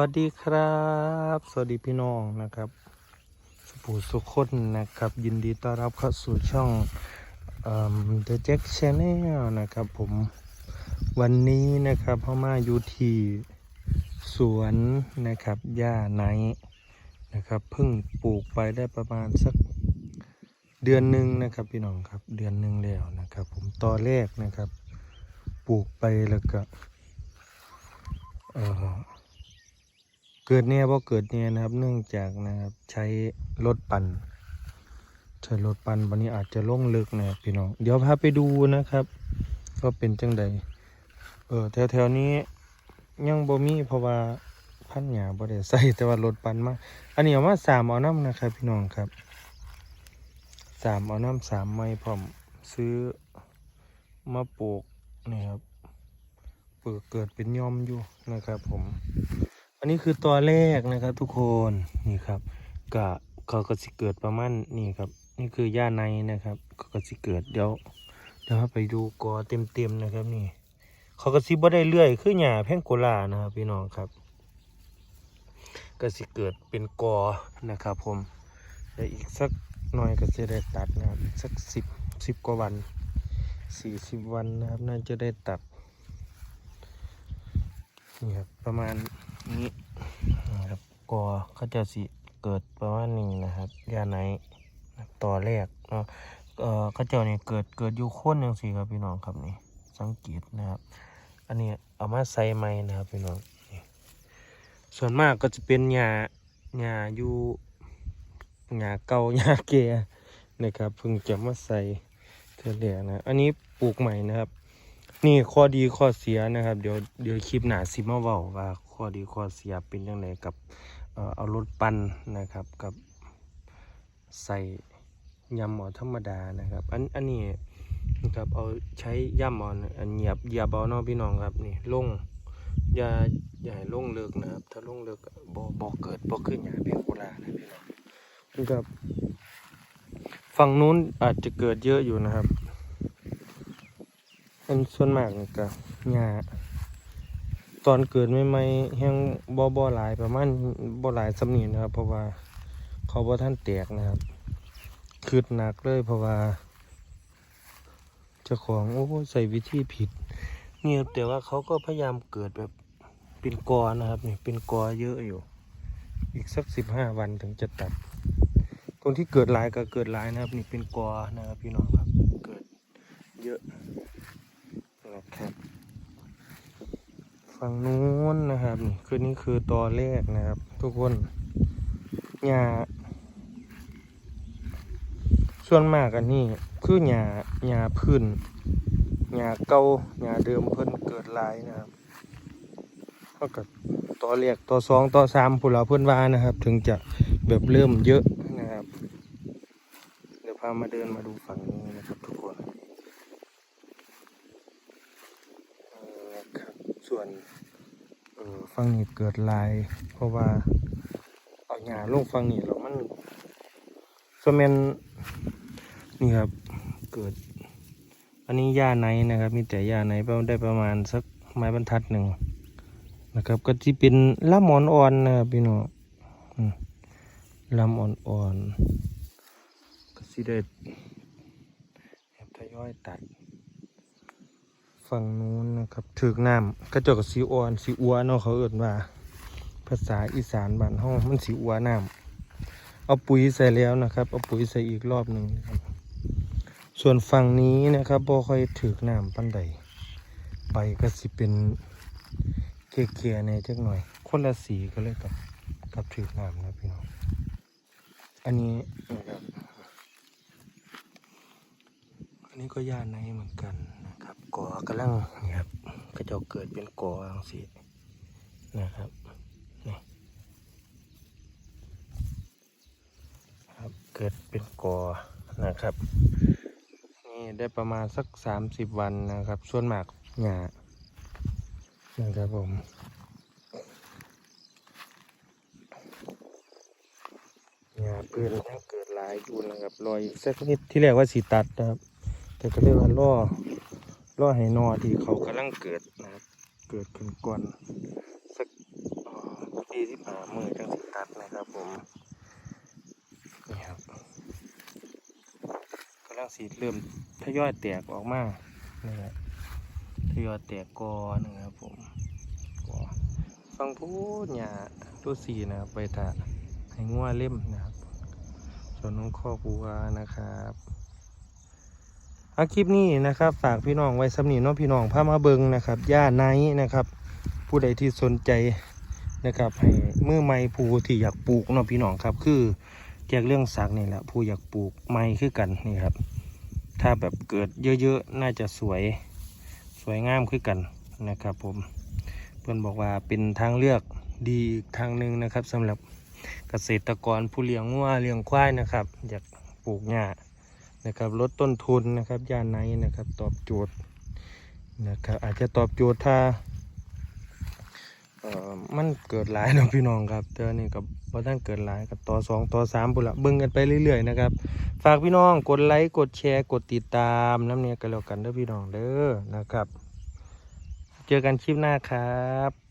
วัสดีครับ สวัสดีพี่น้องนะครับสุภูสุคนนะครับ ยินดีต้อนรับเข้าสู่ช่องเอ่อ The Jack Channel นะครับผมวันนี้นะครับพ่อมาอยู่ที่สวนนะครับย่าไนนะครับเพิ่งปลูกไปได้ประมาณสักเดือนหนึ่งนะครับพี่น้องครับเดือนหนึ่งแล้วนะครับ ผมตอนแรกนะครับ ปลูกไปแล้วก็เอ่อ เกิดเนี่ยเพราะเกิดเนี่ยนะครับ เนื่องจากนะครับใช้รถปั่นใช้รถปั่นวันนี้อาจจะล่งลึกนะพี่น้อง เดี๋ยวพาไปดูนะครับว่าเป็นจังใดเออแถวๆนี้ยังบ่มีเพราะว่าพันหยาบ่ได้ใส่แต่ว่ารถปั่นมาอันนี้เอามาสามเอาน้ำนะครับ พี่น้องครับสามเอาน้ำสามไม้พร้อมซื้อมาปลูกนี่ครับเปิดเกิดเป็นยอมอยู่นะครับผม นนี้คือตัวแรกนะครับทุกคนนี่ครับกะเขาก็สิเกิดประมาณนี่ครับ นี่คือย่าในนะครับเขาก็สิเกิดเดี๋ยวเดี๋ยวไปดูกอเต็มๆนะครับนี่ เขาก็สิบ่ได้เลื่อยคือหญ้าแพงโกลานะครับพี่น้องครับก็สิเกิดเป็นกอนะครับผมแต่อีกสักหน่อยก็จะได้ตัดนะครับอีกสักสิบสิบกว่าวันสี่สิบวันนะครับน่าจะได้ตัดนี่ครับประมาณนี้ กอเขาจะสิเกิดประมาณนี้นะครับยาไนต่อแรกเนาะเอ่อขาเจ้านี่เกิดเกิดอยู่โคนยังสี่ครับพี่น้องครับนี่สังเกตนะครับ อันนี้เอามาใส่ไม้นะครับพี่น้องนี่ส่วนมากก็จะเป็นหญ้าหญ้าอยู่หญ้าเก่าหญ้าแก่นะครับเพิ่งจะมาใส่เท่าแรกนะ อันนี้ปลูกใหม่นะครับ นี่ข้อดีข้อเสียนะครับ เดี๋ยวเดี๋ยวคลิปหนาสิมาเว้าว่าข้อดีข้อเสียเป็นยังไงกับ เอารถปั่นนะครับ กับใส่ยำหมอธรรมดานะครับ อันอันนี้นะครับเอาใช้ย่ำหมอนอันเหยียบเหยียบเอาเนาะพี่น้องครับนี่ลงอย่าอย่าให้ลงเลิกนะครับ ถ้าลงเลิกบ่บ่เกิดบ่ขึ้นอย่างเพียงโครานะพี่น้องนะครับฝั่งนู้นอาจจะเกิดเยอะอยู่นะครับมันส่วนมากนี่ก็หญ้า ตอนเกิดใหม่ๆแห้งบ่บ่หลายประมาณบ่หลายสำนีนะครับ เพราะว่าเขาบ่ท่านแตกนะครับคืดหนักเลยเพราะว่าเจ้าของโอ้ใส่วิธีผิดเนี่ครับแต่ว่าเขาก็พยายามเกิดแบบเป็นกอนะครับนี่เป็นกอเยอะอยู่ อีกสักสิบห้าวันถึงจะตัด ตรงที่เกิดหลายก็เกิดหลายนะครับ นี่เป็นกอนะครับพี่น้องครับ เกิดเยอะ นะครับ ฝั่งนู้นนะครับนี่คือนี่คือตอแรกนะครับ ทุกคนหญ้าส่วนมากอันนี้คือหญ้าหญ้าพื้นหญ้าเก่าหญ้าเดิมเพิ่นเกิดลายนะครับเท่ากับตอแรกตอสองตอสามผู้เราเพิ่นว่านะครับ ถึงจะแบบเริ่มเยอะนะครับ เดี๋ยวพามาเดินมาดูฝั่งนี้นะครับทุกคน เอ่อครับส่วนเออ ฟังนี้เกิดลาย เพราะว่าเอาหญ้าลงฟังนี้แล้วมันสมนนี่ครับเกิด อันนี้หญ้าไนนะครับ มีแต่หญ้าไนได้ประมาณสักไม้บรรทัดหนึ่งนะครับ ก็ที่เป็นลำอ่อนๆนะครับพี่น้องอืมลำอ่อนๆก็สิได้แบบทยอยตัด ฝั่งนู้นนะครับถึกน้ำกระจกสีอ่อนสีอัวเนาะเขาเอ่นว่า ภาษาอีสานบ้านห้องมันสีอัวน้ำเอาปุ๋ยใส่แล้วนะครับ เอาปุ๋ยใส่อีกรอบหนึ่งครับ ส่วนฝั่งนี้นะครับบ่ค่อยถึกน้ำปันใดไปก็สิเป็นเกลียในจักหน่อย คนละสีก็เลยกับกับถึกน้ำนะพี่น้องอันนี้นะครับอันนี้ก็ย่านในเหมือนกัน ก่อกำลังนี่ครับกระจกเกิดเป็นก่ออังสีนะครับนี่ครับเกิดเป็นก่อนะครับนี่ได้ประมาณสักสามสิบวันนะครับ ส่วนมากหญ้านะครับผมหญ้าเพื่อนยังเกิดหลายอยู่นะครับรออีกสักนิดที่แรกว่าสีตัดนะครับ แต่ก็เรียกว่าล่อ ล่อให้นอที่เขากำลังเกิดนะครับ เกิดขึ้นก่อนสักเอ่ออีสิบห้ามือจังสิตัดนะครับผมนี่ครับกำลังสีเริ่มทยอยแตกออกมานี่ครับทยอยแตกกอนะครับผมกอฟังพูดหยาตัวสีนะครับไปถาให้งัวเล่มนะครับ ส่วนน้องข้อปูวนะครับ อาคลิปนี้นะครับ ฝากพี่น้องไว้สำนีน้องพี่น้องพามาเบิงนะครับย่าไนนะครับ ผู้ใดที่สนใจนะครับให้มือไม้ผู้ที่อยากปลูกเนาะพี่น้องครับ คือเกี่ยวกเรื่องสักนี่แหละผู้อยากปลูกไม้คือกันนี่ครับ ถ้าแบบเกิดเยอะๆน่าจะสวยสวยงามคือกันนะครับ ผมเพื่อนบอกว่าเป็นทางเลือกดีทางหนึ่งนะครับสำหรับเกษตรกรผู้เลี้ยงวัวเลี้ยงควายนะครับ อยากปลูกหญ้า นะครับลดต้นทุนนะครับยาไนนะครับตอบโจทย์นะครับอาจจะตอบโจทย์ถ้าเอ่อมันเกิดหลายนะพี่น้องครับแต่อันนี้กับพอท่านเกิดหลายกับต่อสองต่อสามปุ่นละเบิ่งกันไปเรื่อยๆนะครับ ฝากพี่น้องกดไลค์กดแชร์กดติดตามน้ำเนียกันแล้วกันเด้อพี่น้องเด้อนะครับ เจอกันคลิปหน้าครับ